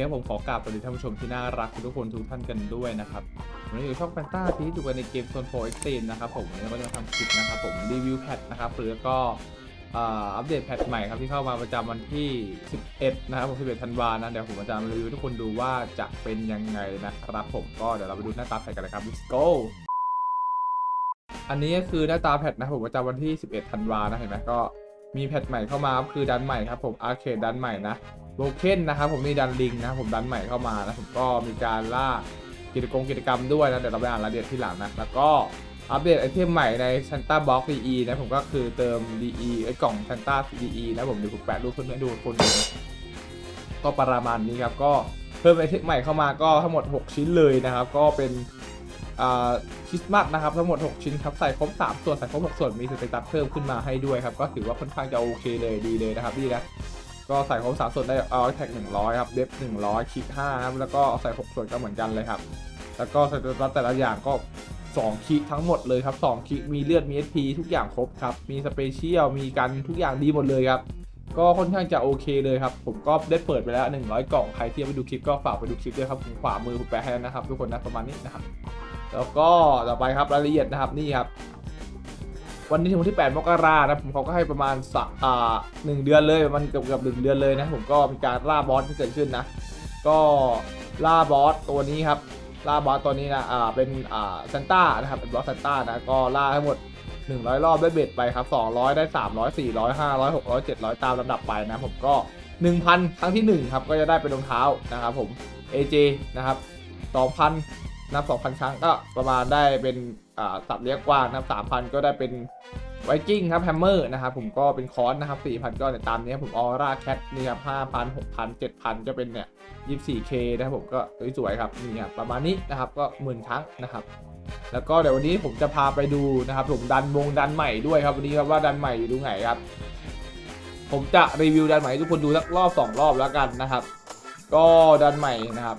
ครับผมขอกราบสวัสดีท่านผู้ชมที่น่ารักทุกคนทุกท่านกันด้วยนะครับวันนี้อยู่ช่องแฟนตาที่อยู่กันในเกมโซนโฟร์เอ็กซ์ตนะครับผมวันนี้เราก็จะมาทำคลิปนะครับผมรีวิวแพทนะครับหรือก็อัปเดตแพทใหม่ครับที่เข้ามาประจำวันที่ 11 นะครับผม11ธันวานะเดี๋ยวผมจะมารีวิวทุกคนดูว่าจะเป็นยังไงนะครับผมก็เดี๋ยวเราไปดูหน้าตาแพทกันเลยครับ let's go อันนี้ก็คือหน้าตาแพทนะผมประจำวันที่ 11 ธันวานะเห็นไหมก็มีแพทใหม่เข้ามาคือดันใหม่ครับผมอาร์เคดดันใหม่นะ โบเคนนะครับผมมีดันลิงนะครับผมดันใหม่เข้ามานะผมก็มีการล่ากิจกรรมกิจกรรมด้วยนะเดี๋ยวเราไปอ่านรายละเอียดที่หลังนะแล้วก็อัปเดตไอเทมใหม่ใน Santa Box DE นะผมก็คือเติม DE ไอกล่อง Santa DE นะผมเดี๋ยวผมแปะรูปเพื่อนๆให้ดูคนดูนะก็ประมาณนี้ครับก็เพิ่มไอเทมใหม่เข้ามาก็ทั้งหมด 6 ชิ้นเลยนะครับ ก็เป็นคริสต์มาสนะครับทั้งหมด 6 ชิ้นครับใส่ครบ 3 ส่วนใส่ครบ 6 ส่วนมีสเตตัสเพิ่มขึ้นมาให้ด้วยครับ ก็ถือว่าค่อนข้างจะโอเคเลยดีเลยนะครับดีนะ ก็ใส่ครบ3ส่วนได้เอาแท็ก100ครับเดฟ100คิก5ครับแล้วก็ใส่6ส่วนก็เหมือนกันเลยครับ แล้วก็สเตตัสแต่ละอย่างก็2คิกทั้งหมดเลยครับ2คิกมีเลือดมี SP ทุกอย่างครบครับ มีสเปเชียลมีกันทุกอย่างดีหมดเลยครับ ก็ค่อนข้างจะโอเคเลยครับ ผมก็ได้เปิดไปแล้ว 100 กล่องใครที่ยังไม่ดูคลิปก็ฝากไปดูคลิปด้วยครับผมขวามือผมแปะให้นะครับ ทุกคนนะประมาณนี้นะครับแล้วก็ต่อไปครับรายละเอียดนะครับนี่ครับ วันนี้ถึงวันที่ 8 มกรานะผมเขาก็ให้ประมาณสักอ่าหนึ่งเดือนเลยมันเกือบเกือบหนึ่งเดือนเลยนะผมก็มีการล่าบอสที่เกิดขึ้นนะ ก็ล่าบอสตัวนี้ครับล่าบอสตัวนี้นะอ่าเป็นอ่าซันต้านะครับเป็นบอสซันต้านะก็ล่าทั้งหมด 100 รอบได้เบ็ดไปครับ 200 ได้ 300 400 500 600 700 ตามลำดับไปนะผมก็ 1,000 ครั้งที่ 1 ครับก็จะได้เป็นรองเท้านะครับผม AJ นะครับ 2,000นับ 2,000 ครั้งก็ประมาณได้เป็น สัตว์เลี้ยงกว้างนับ3,000ก็ได้เป็นไวกิ้งครับแฮมเมอร์นะครับผมก็เป็นคอนนะครับ4,000ก็เนี่ยตามนี้ผมออร่าแคทนี่ครับ5,000 6,000 7,000ก็เป็นเนี่ย 24K นะครับผมก็สวยๆครับนี่ครับประมาณนี้นะครับก็หมื่นครั้งนะครับแล้วก็เดี๋ยววันนี้ผมจะพาไปดูนะครับผมดันวงดันใหม่ด้วยครับวันนี้ครับว่าดันใหม่อยู่ตรงไหนครับ ผมจะรีวิวดันใหม่ให้ทุกคนดูสักรอบสองรอบแล้วกันนะครับ ก็ดันใหม่นะครับ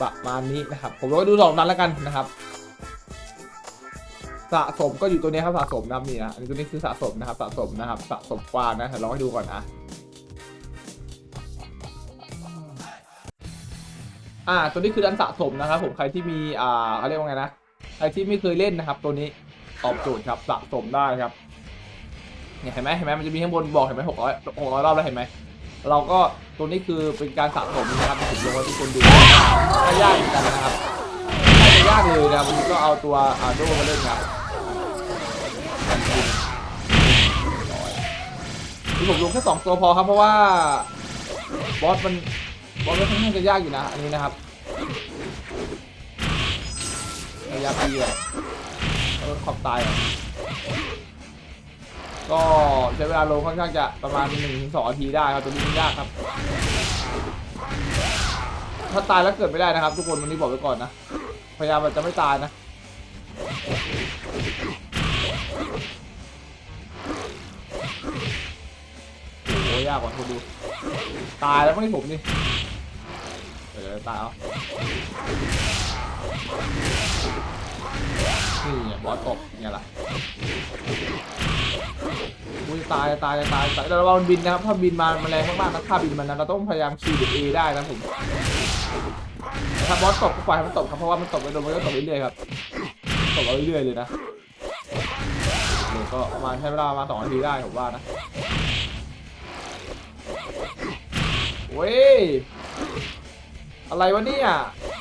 ประมาณนี้นะครับ ผมก็ดูสองนั้นแล้วกันนะครับ สะสมก็อยู่ตัวนี้ครับสะสมนะครับนี่นะอันนี้ตัวนี้คือสะสมนะครับสะสมนะครับสะสมกว้างนะเดี๋ยวลองให้ดูก่อนนะอ่าตัวนี้คือดันสะสมนะครับผมใครที่มีอ่าเขาเรียกว่าไงนะใครที่ไม่เคยเล่นนะครับ ตัวนี้ตอบโจทย์ครับสะสมได้ครับเนี่ยเห็นไหมเห็นไหมมันจะมีข้างบนบอกเห็นไหมหกร้อยหกร้อยรอบแล้วเห็นไหมเราก็ตัวนี้คือเป็นการสะสมนะครับผมลงไว้ทุกคนดูไม่ยากเหมือนกันนะครับไม่ยากเลยนะครับก็เอาตัวอ่าโดมาเล่นครับ ผมลงแค่สองตัวพอครับ เพราะว่าบอสมันบอสมันค่อนข้างจะยากอยู่นะ อันนี้นะครับระยะปีอะขอบตายอะก็ใช้เวลาลงค่อนข้างจะประมาณ1นถึงสนาทีได้ครับตัวนี้มันยากครับ ถ้าตายแล้วเกิดไม่ได้นะครับ ทุกคนวันนี้บอกไว้ก่อนนะ พยายามจะไม่ตายนะ ยากกว่าคุณดู ตายแล้วไม่ผมนี่เดี๋ยวตายเอานี่ไงบอสตกไงล่ะอุ้ยตายตายตายตายแต่เรามันบินนะครับถ้าบินมามันแรงมากๆนะถ้าบินมันนะเราต้องพยายามคีหรือเอได้นะผมถ้าบอสตกก็ปล่อยให้มันตกครับเพราะว่ามันตกไปโดนมันก็ตกเรื่อยๆครับตกเรื่อยๆเลยนะเดี๋ยวก็ประมาณใช้เวลาประมาณสองนาทีได้ผมว่านะ ว้ย อะไรวะเนี่ย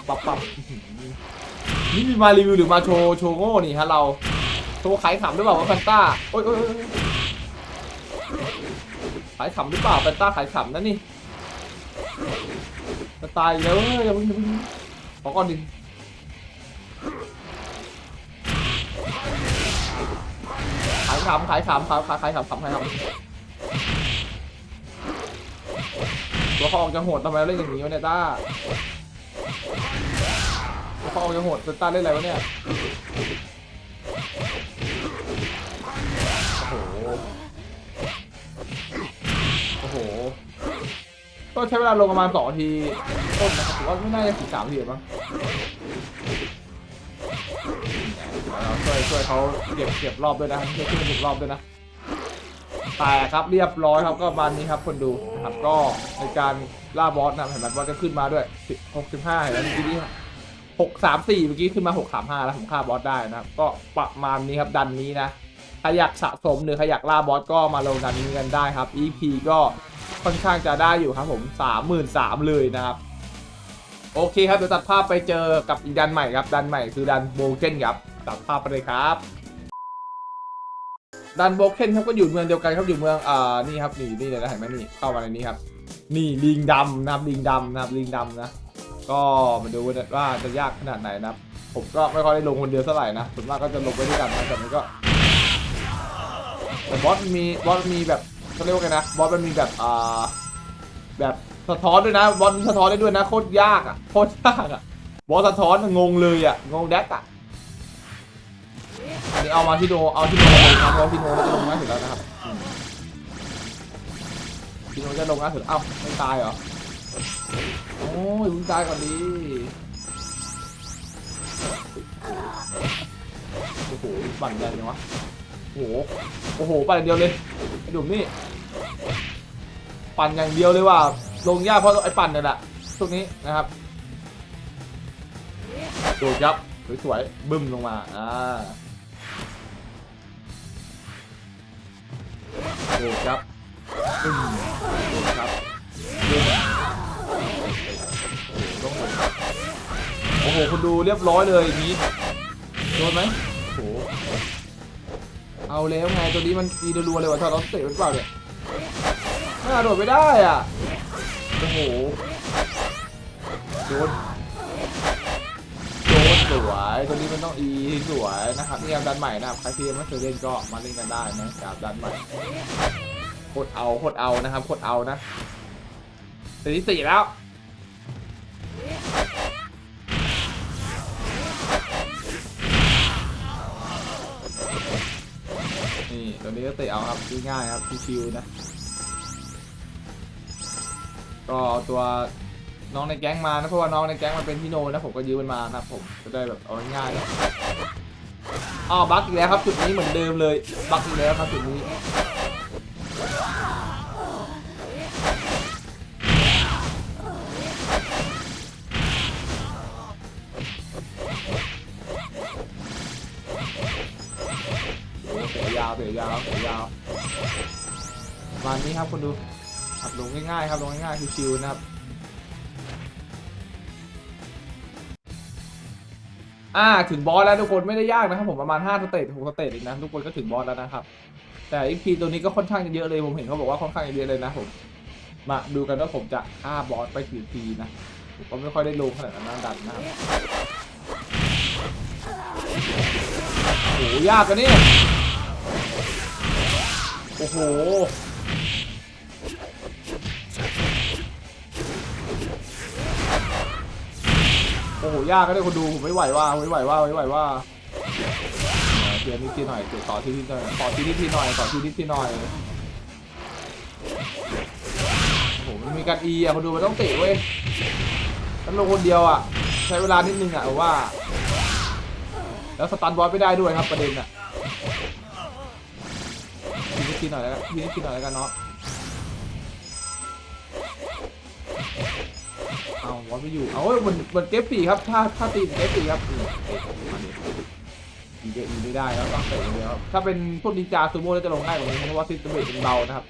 ปับปับนี่มีมารีวิวหรือมาโชว์โชว์โง่นี่ฮะเรา โชว์ขายขำหรือเปล่าวะแฟนต้าโอ้ยโอ้ยโอ้ยขายขำหรือเปล่าแฟนต้าขายขำนะนี่จะตายแล้วอย่าเพิ่งอย่าเพิ่งขอก่อนดิขายขำขายขำขายขายขายขำขายขำ ตัวเขาออกจะโหดทำไมเล่นอย่างนี้วะเนี่ยต้าตัวเขาออกจะโหดต้าเล่นอะไรวะเนี่ยโอ้โหโอ้โหก็ใช้เวลาลงประมาณสองนาทีต้นนะครับถือว่าไม่น่าจะถึงสามนาทีมั้งเราช่วยช่วยเขาเก็บเก็บรอบด้วยนะช่วยช่วยเก็บรอบด้วยนะ แต่ครับเรียบร้อยครับก็ประมาณนี้ครับคนดูนะครับก็ในการล่าบอสนะเห็นไหมบอสก็ขึ้นมาด้วย65เห็นไหมเมื่อกี้นี้6 3 4เมื่อกี้ขึ้นมา6 3 5แล้วผมฆ่าบอสได้นะครับก็ประมาณนี้ครับดันนี้นะใครอยากสะสมหรือใครอยากล่าบอสก็มาลงดันนี้กันได้ครับ EP ก็ค่อนข้างจะได้อยู่ครับผม33,000เลยนะครับโอเคครับเดี๋ยวตัดภาพไปเจอกับอีกดันใหม่ครับ ดันใหม่คือดันโบเกนครับ ตัดภาพไปเลยครับ ดันโบเกนครับก็อยู่เมืองเดียวกันครับอยู่เมืองอ่านี่ครับนี่นี่เลยนะเห็นไหมนี่เข้ามาในนี้ครับ นี่ลิงดำนะครับลิงดำนะครับลิงดำนะ ก็มาดูว่าจะยากขนาดไหนนะครับ ผมก็ไม่ค่อยได้ลงคนเดียวเท่าไหร่นะส่วนมากก็จะลงไปด้วยกันนะแต่มันก็แต่บอสมีบอสมีแบบเขาเรียกว่าไงนะบอสมันมีแบบอ่าแบบสะท้อนด้วยนะบอสมันสะท้อนได้ด้วยนะโคตรยากอะโคตรยากอะบอสสะท้อนงงเลยอะงงแดกอะ อันนี้เอามาที่โนเอาที่โนเลยนะเพราะที่โนน่าจะลงง่ายสุดแล้วนะครับที่โนจะลงง่ายสุดเอ้าไม่ตายเหรอโอ้ยมึงตายก่อนดีโอ้โหปั่นใหญ่ยังวะโอ้โหโอ้โหปั่นอย่างเดียวเลยไอ้ดุมนี่ปั่นอย่างเดียวเลยว่าลงยากเพราะไอ้ปั่นเนี่ยแหละตรงนี้นะครับโดดยับสวยๆบึ้มลงมาอ่า โดดยับบึ้มโดดยับบึ้มต้องหมดโอ้โหคุณดูเรียบร้อยเลยอย่างนี้โดนไหมโอ้โหเอาแล้วไงตัวนี้มันตีรัวๆเลยว่ะถ้าเราเตะมันเปล่าเนี่ยน่าโดดไม่ได้อะโอ้โหโดนโดน สวยตัวนี้มันต้องอีสวยนะครับนี่ครับดันใหม่นะครับใครที่ยังไม่เคยเล่นก็มาเล่นกันได้นะครับดันใหม่โคตรเอาโคตรเอานะครับโคตรเอานะตีที่สี่แล้วนี่ตัวนี้ก็เตะเอาครับง่ายๆครับชิวๆนะก็เอาตัว น้องในแก๊งมานะเพราะว่าน้องในแก๊งมันเป็นพี่โนนะผมก็ยืมมันมานะผมจะได้แบบเอาง่ายๆนะอ้าวบักอีกแล้วครับจุดนี้เหมือนเดิมเลยบักอีกแล้วครับจุดนี้เตะยาวเตะยาวเตะยาวมานี้ครับคนดูขับลงง่ายๆครับลงง่ายๆชิวๆนะครับ อ่าถึงบอสแล้วทุกคนไม่ได้ยากนะครับผมประมาณ5สเตจ6สเตจเองนะทุกคนก็ถึงบอสแล้วนะครับ แต่อีพีตัวนี้ก็ค่อนข้างจะเยอะเลยผมเห็นเขาบอกว่าค่อนข้างจะเยอะเลยนะผมมาดูกันว่าผมจะฆ่าบอสไปกี่ทีนะผมก็ไม่ค่อยได้ลงขนาดนั้นดันนะครับโอ้โหยากกันเนี่ยโอ้โห โอ้โหยากก็ได้คนดูผมไม่ไหวว่าไม่ไหวว่าไม่ไหวว่าเดี๋ยวนิดทีหน่อยเดี๋ยวต่อทีนิดหน่อยต่อทีนิดทีหน่อยต่อทีนิดทีหน่อยโอ้โหมันมีการอีอะคนดูมันต้องเตะเว้ยฉันลงคนเดียวอะ ใช้เวลานิดนึงอะว่า แล้วสตันบอสไม่ได้ด้วยครับประเด็นอะทีนิดทีหน่อยแล้วทีนิดทีหน่อยแล้วกันเนาะ เอาวอลไม่อยู่ เอาเว้ยมันมันเก็บปีครับถ้าถ้าตีมันเก็บปีครับอืมเตะมาดิอีเดอีไม่ได้แล้วต้องเตะอย่างเดียวครับถ้าเป็นพวกนินจาซูโม่จะลงง่ายกว่านี้เพราะว่าซิสเตมเบรเป็นเบานะครับ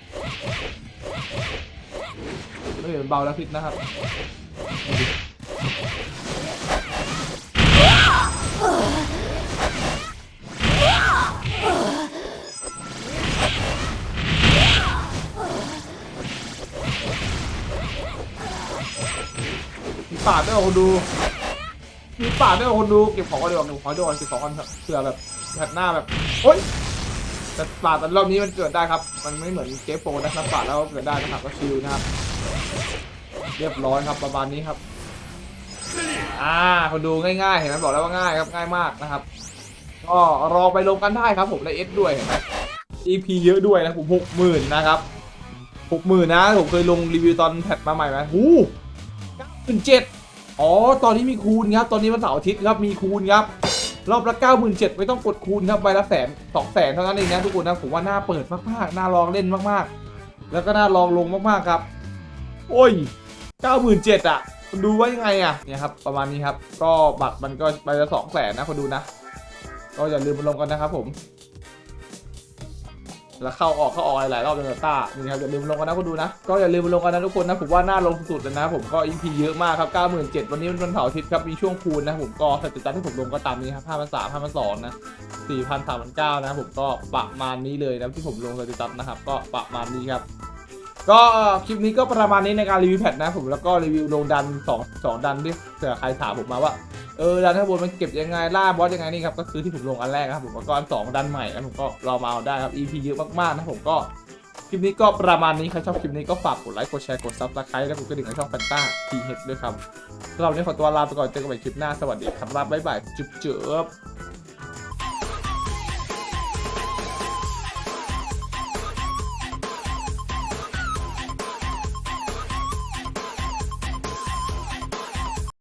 ไม่เป็นเบาแล้วซิสนะครับ ปาดด้วยเหรอคนดู มีปาดด้วยเหรอคนดู เก็บของก่อนดีกว่าเก็บของดีกว่าเก็บของก่อนเผื่อแบบแผดหน้าแบบ โอ๊ยแต่ปาดแต่รอบนี้มันเกิดได้ครับ มันไม่เหมือนเกฟโฟนะครับปาดแล้วเกิดได้นะครับก็ชิลนะครับ เรียบร้อยครับประมาณนี้ครับ อ่าคนดูง่ายๆ เห็นไหมบอกแล้วว่าง่ายครับง่ายมากนะครับ ก็รอไปลงกันได้ครับ ผมและเอสด้วยเห็นไหม EP เยอะด้วยนะผมหกหมื่นนะครับหกหมื่นนะผมเคยลงรีวิวตอนแพทมาใหม่ไหมหูเก้าหมื่นเจ็ด อ๋อ ตอนนี้มีคูณครับ ตอนนี้วันเสาร์อาทิตย์ครับ มีคูณครับ รอบละเก้าหมื่นเจ็ดไม่ต้องกดคูณครับใบละแสนสองแสนเท่านั้นเองนะทุกคนนะ ผมว่าน่าเปิดมากๆ น่าลองเล่นมากๆ แล้วก็น่าลองลงมากๆครับ โอ้ยเก้าหมื่นเจ็ดอะคุณดูว่ายังไงอะ เนี่ยครับ ประมาณนี้ครับ ก็บัตรมันก็ใบละสองแสนนะคุณดูนะ ก็อย่าลืมมาลงกันนะครับผม แล้วเข้าออกเข้าออกหลายรอบเลยนต้านี่ครับอย่าลืมลงกันนะคุณดูนะ ก็อย่าลืมลงกันนะทุกคนนะผมว่าน่าลงสุดๆเลยนะ ผมก็ EP เยอะมากครับ 97 วันนี้มันวันเสาร์อาทิตย์ครับมีช่วงคูณนะผมก็สถิติที่ผมลงก็ตามนี้ครับ5,300 5,200นะ4,000 3,900นะผมก็ประมาณนี้เลยนะที่ผมลงสถิตินะครับก็ประมาณนี้ครับก็คลิปนี้ก็ประมาณนี้ในการรีวิวแพทนะผมแล้วก็รีวิวลงดัน2 2ดันที่เผื่อใครถามผมมาว่า เออดันข้างบนมันเก็บยังไงล่าบอสยังไงนี่ครับก็คือที่ผมลงอันแรกครับผมแล้วก็อันสองดันใหม่นะผมก็รอมาเอาได้ครับ EP เยอะมากๆนะผมก็คลิปนี้ก็ประมาณนี้ใครชอบคลิปนี้ก็ฝากกดไลค์กดแชร์กดซับสไครต์และกดกระดิ่งในช่องแฟนต้าทีเฮดด้วยครับสำหรับวันนี้ขอตัวลาไปก่อนเจอกันใหม่คลิปหน้าสวัสดีครับบ๊ายบายจุ๊บจุ๊บ